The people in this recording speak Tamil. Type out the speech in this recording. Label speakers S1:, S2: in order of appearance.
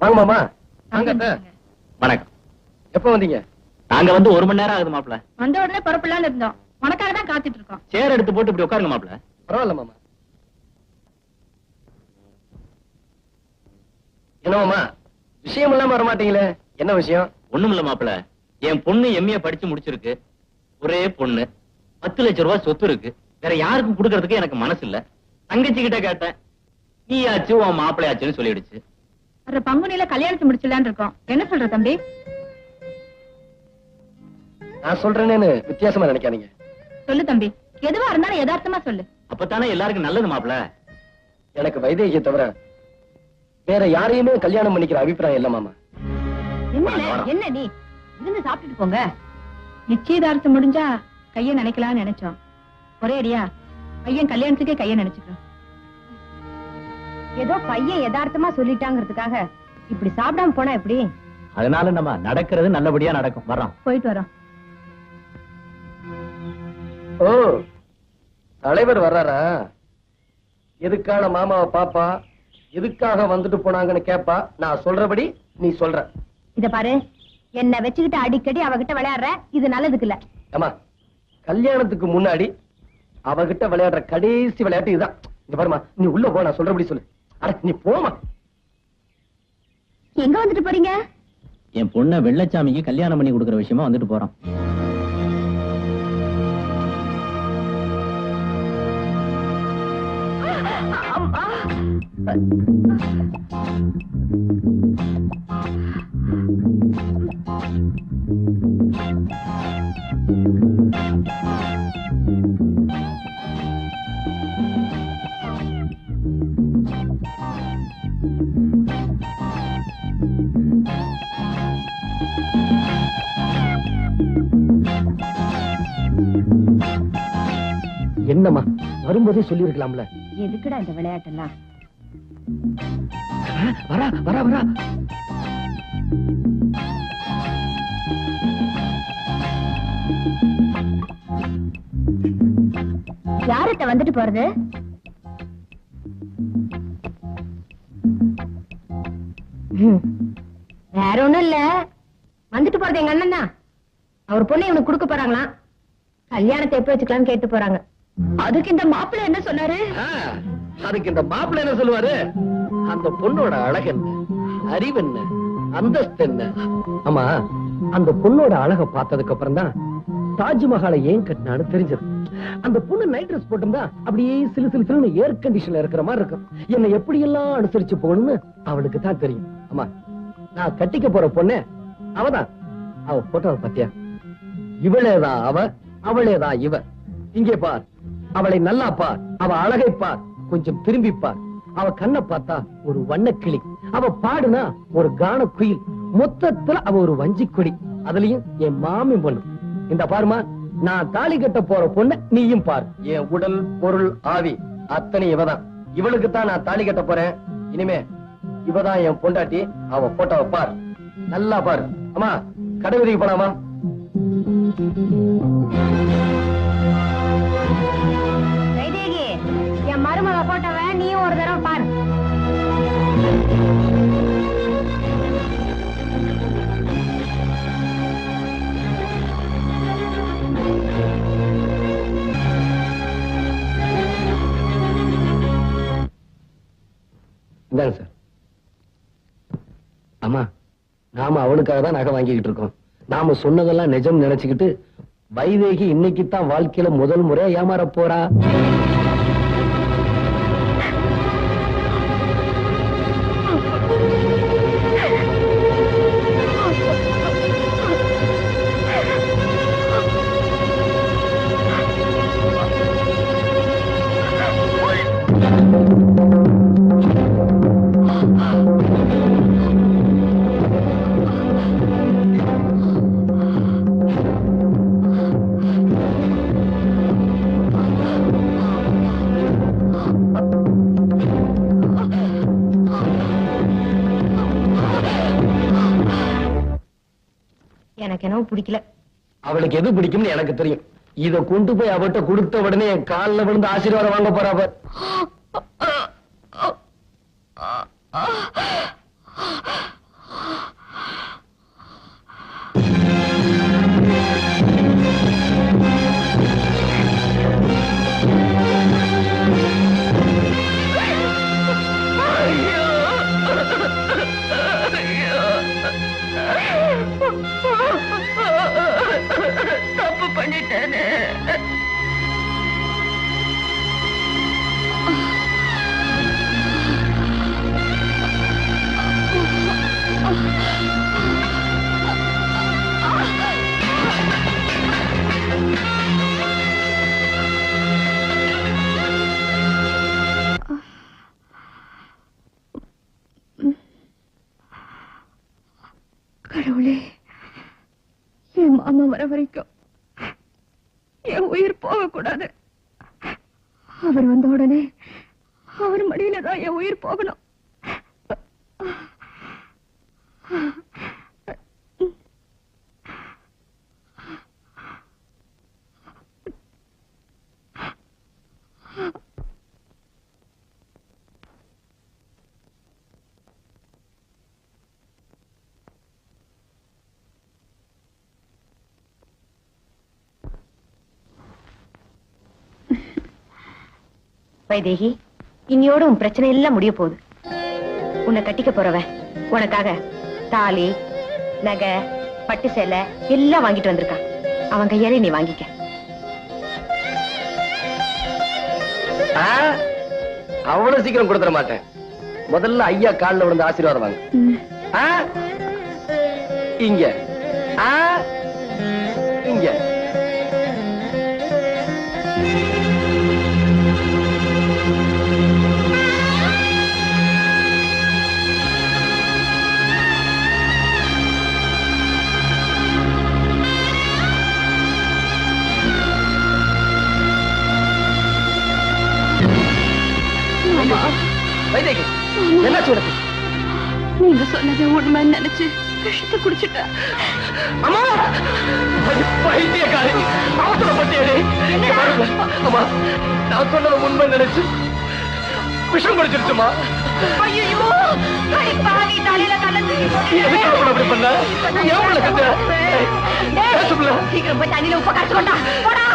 S1: வாங்க மாமா. வாங்க.
S2: வணக்கம்.
S1: எப்ப வந்தீங்க?
S2: நாங்க வந்து ஒரு மணி நேரம் ஆகுது மாப்ள
S3: வந்த உடனே புறப்படலாம்னு இருந்தோம். உனக்காக தான் காத்துட்டு இருக்கோம்.
S2: சேர் எடுத்து போட்டு இப்படி உட்காருங்க மாப்ள
S1: பரவாயில்ல மாமா. என்ன மாமா? விஷயம் இல்லாம வர மாட்டீங்களே என்ன விஷயம்?
S2: ஒண்ணும் இல்ல மாப்ள என் பொண்ணு எம்ஏ படிச்சு முடிச்சிருக்கு. ஒரே பொண்ணு. பத்து லட்சம் ரூபாய் சொத்து இருக்கு. வேற யாருக்கும் கொடுக்கறதுக்கு எனக்கு மனசு இல்ல. தங்கச்சி கிட்ட கேட்டேன். நீ ஆச்சு உன் மாப்பிள்ளையாச்சுன்னு சொல்லிடுச்சு.
S3: வர பங்குனில கல்யாணத்தை முடிச்சிடலான்னு இருக்கோம். என்ன சொல்ற தம்பி?
S1: நான் சொல்றேன்னு வித்தியாசமா நினைக்காதீங்க.
S3: சொல்லு தம்பி. எதுவா இருந்தாலும் யதார்த்தமா சொல்லு.
S2: அப்பதானே எல்லாருக்கும் நல்லது மாப்ள
S1: எனக்கு வைதேகியை தவிர வேற யாரையுமே கல்யாணம் பண்ணிக்கிற அபிப்பிராயம் இல்ல மாமா.
S2: என்ன?
S3: என்ன நீ? இருந்து சாப்பிட்டுட்டு போங்க. நிச்சயதார்த்தம் முடிஞ்சா கைய நினைக்கலாம்னு நினைச்சோம். ஒரே அடியா பையன் கல்யாணத்துக்கே கைய நினைச்சுக்கிறோம்.
S4: ஏதோ பையன் யதார்த்தமா சொல்லிட்டாங்கிறதுக்காக இப்படி சாப்பிடாம போனா எப்படி?
S2: அதனால நம்ம நடக்கிறது நல்லபடியா நடக்கும். வர்றோம்.
S3: போயிட்டு வரோம்.
S1: ஓ தலைவர் வர்றாரா? எதுக்கான மாமாவை பாப்பா? எதுக்காக வந்துட்டு போனாங்கன்னு கேப்பா? நான் சொல்றபடி நீ சொல்ற.
S4: இத பாரு. என்ன வச்சுக்கிட்டு அடிக்கடி அவகிட்ட விளையாடுற. இது நல்லதுக்கு இல்ல.
S1: ஏமா கல்யாணத்துக்கு முன்னாடி அவகிட்ட விளையாடுற கடைசி விளையாட்டு இதுதான். இங்க பாருமா நீ உள்ள போ நான் சொல்றபடி சொல்லு. அட நீ போமா
S4: எங்க வந்துட்டு போறீங்க?
S2: என் பொண்ணை வெள்ளச்சாமிக்கு கல்யாணம் பண்ணி கொடுக்கற விஷயமா வந்துட்டு போறோம்
S1: என்னம்மா வரும்போதே சொல்லி இருக்கலாம்ல
S4: எதுக்குடா இந்த விளையாட்டெல்லாம்?
S1: வரா வரா வரா.
S4: யார்கிட்ட வந்துட்டு போறது. வேற ஒண்ணும் இல்ல. வந்துட்டு போறது எங்க அண்ணன் தான். அவர் பொண்ணு இவனுக்கு கொடுக்க போறாங்களாம். கல்யாணத்தை எப்ப வச்சுக்கலாம்னு கேட்டு போறாங்க.
S3: அதுக்கு இந்த மாப்பிள்ள என்ன சொன்னாரு?
S1: அதுக்கு இந்த மாப்பிள்ள என்ன சொல்லுவாரு? அந்த பொண்ணோட அழகு என்ன? அறிவு என்ன? அந்தஸ்து என்ன? ஆமா அந்த பொண்ணோட அழக பார்த்ததுக்கு அப்புறம் தான் தாஜ்மஹாலை ஏன் கட்டினான்னு தெரிஞ்சது. அந்த பொண்ணு நைட் ட்ரெஸ் போட்டிருந்தா அப்படியே சிலு சிலு சிலுன்னு ஏர் கண்டிஷன்ல இருக்கிற மாதிரி இருக்கும். என்னை எப்படி எல்லாம் அனுசரிச்சு போகணும்னு அவளுக்கு தான் தெரியும். ஆமா நான் கட்டிக்க போற பொண்ணு அவதான். அவ போட்டோ பத்தியா இவளேதான் அவ அவளேதான் இவ. இங்கே பார். அவளை நல்லா பார். அவ அழகை பார். கொஞ்சம் திரும்பி பார். அவ கண்ணை பார்த்தா ஒரு வண்ணக்கிளி. அவ பாடுனா ஒரு கான குயில். மொத்தத்துல அவ ஒரு வஞ்சி கொடி. அதுலயும் என் மாமி பொண்ணு. இந்த பாருமா நான் தாலி கட்ட போற பொண்ணு நீயும் பார். என் உடல் பொருள் ஆவி அத்தனை இவதான். இவளுக்கு தான் நான் தாலி கட்ட போறேன். இனிமே இவதான் என் பொண்டாட்டி. அவ போட்டோவை பார். நல்லா பாரு. அம்மா கடை வீதிக்கு போலாமா
S4: வைதேகி என் மருமக போட்டவ நீயும் ஒரு தடவை பாரு.
S1: இந்தாங்க சார். அம்மா நாம அவனுக்காக தான் நகை வாங்கிக்கிட்டு இருக்கோம். நாம சொன்னதெல்லாம் நிஜம் நினைச்சுக்கிட்டு வைதேகி இன்னைக்கு தான் வாழ்க்கையில முதல் முறையா ஏமாற போறா?
S4: எனக்கு என்னவோ பிடிக்கல
S1: அவளுக்கு எது பிடிக்கும்னு எனக்கு தெரியும் இத கொண்டு போய் அவட்ட கொடுத்த உடனே என் கால்ல விழுந்து ஆசீர்வாதம் வாங்க போறா
S3: கடவுளே என் மாமா வர வரைக்கும் என் உயிர் போகக்கூடாது. அவர் வந்த உடனே அவர் மடியில தான் என் உயிர் போகணும்.
S4: வைதேகி இன்னியோட உன் பிரச்சனை எல்லாம் முடிய போகுது. உன்னை கட்டிக்க போறவன் உனக்காக தாலி நகை பட்டு சேலை எல்லாம் வாங்கிட்டு வந்திருக்கான். அவன் கையாலே நீ வாங்கிக்க.
S1: அவ்வளவு சீக்கிரம் கொடுத்துட மாட்டேன். முதல்ல ஐயா கால்ல விழுந்து ஆசீர்வாதம் வாங்க? இங்க. ஆ? வைதேகி என்னாச்சு உனக்கு?
S3: நீங்க சொன்னது உண்மைன்னு நினைச்சு விஷத்தை குடிச்சிட்டா
S1: அம்மா! பைத்தியக்காரி அவசரப்பட்டியடி அம்மா. நான் சொன்னது உண்மை நினைச்சு விஷம் குடிச்சிருச்சுமா?
S4: ஐயோ தலையில கலந்து.
S1: எதுக்கு அவளை அப்படி பண்ண? அவளை கத்த பேசும்ல
S4: சீக்கிரம் போய் தண்ணியில உப்ப காய்ச்சு கொண்டா. போடா.